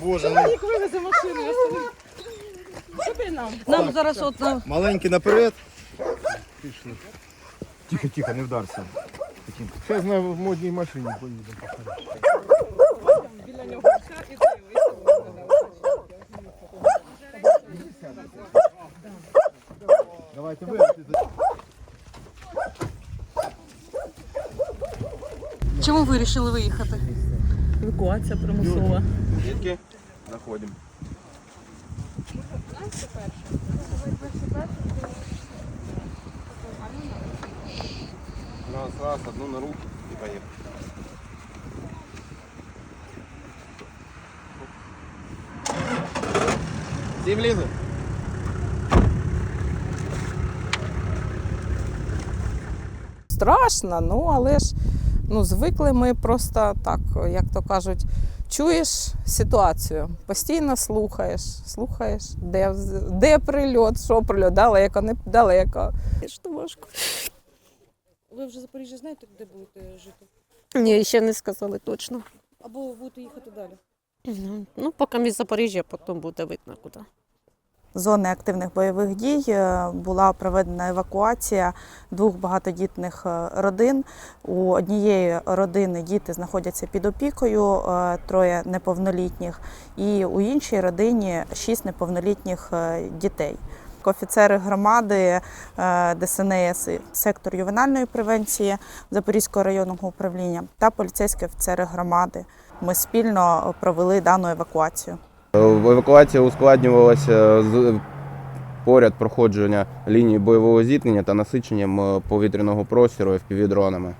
боже, ну. Як вивезе машину, я стою. Куди нам? Нам зараз от на Маленький наперед. Пішли. Тихо, тихо, не вдарся. Зараз на модній машині поїдемо. Біля нього все і ти, і Давайте ви. чому ви вирішили виїхати? Евакуація примусова. Дітки, заходимо. Раз, раз, одну на руку і поїхали. Всі влізли? страшно, ну але ж ну, звикли ми просто так, як то кажуть, чуєш ситуацію, постійно слухаєш, слухаєш, де, де прильот, що прильот, далеко, не далеко. Важко. Ви вже в Запоріжжі знаєте, де будете жити? Ні, ще не сказали точно. Або будете їхати далі? Ну, Ну, поки ми з Запоріжжя, потім буде видно куди. Зони активних бойових дій е, була проведена евакуація двох багатодітних е, родин. У однієї родини діти знаходяться під опікою, е, троє неповнолітніх, і у іншій родині шість неповнолітніх дітей. Офіцери громади ДСНС, сектор ювенальної превенції Запорізького районного управління та поліцейські офіцери громади. Ми спільно провели дану евакуацію. Евакуація ускладнювалася з поряд проходження лінії бойового зіткнення та насиченням е, повітряного простору FPV-дронами.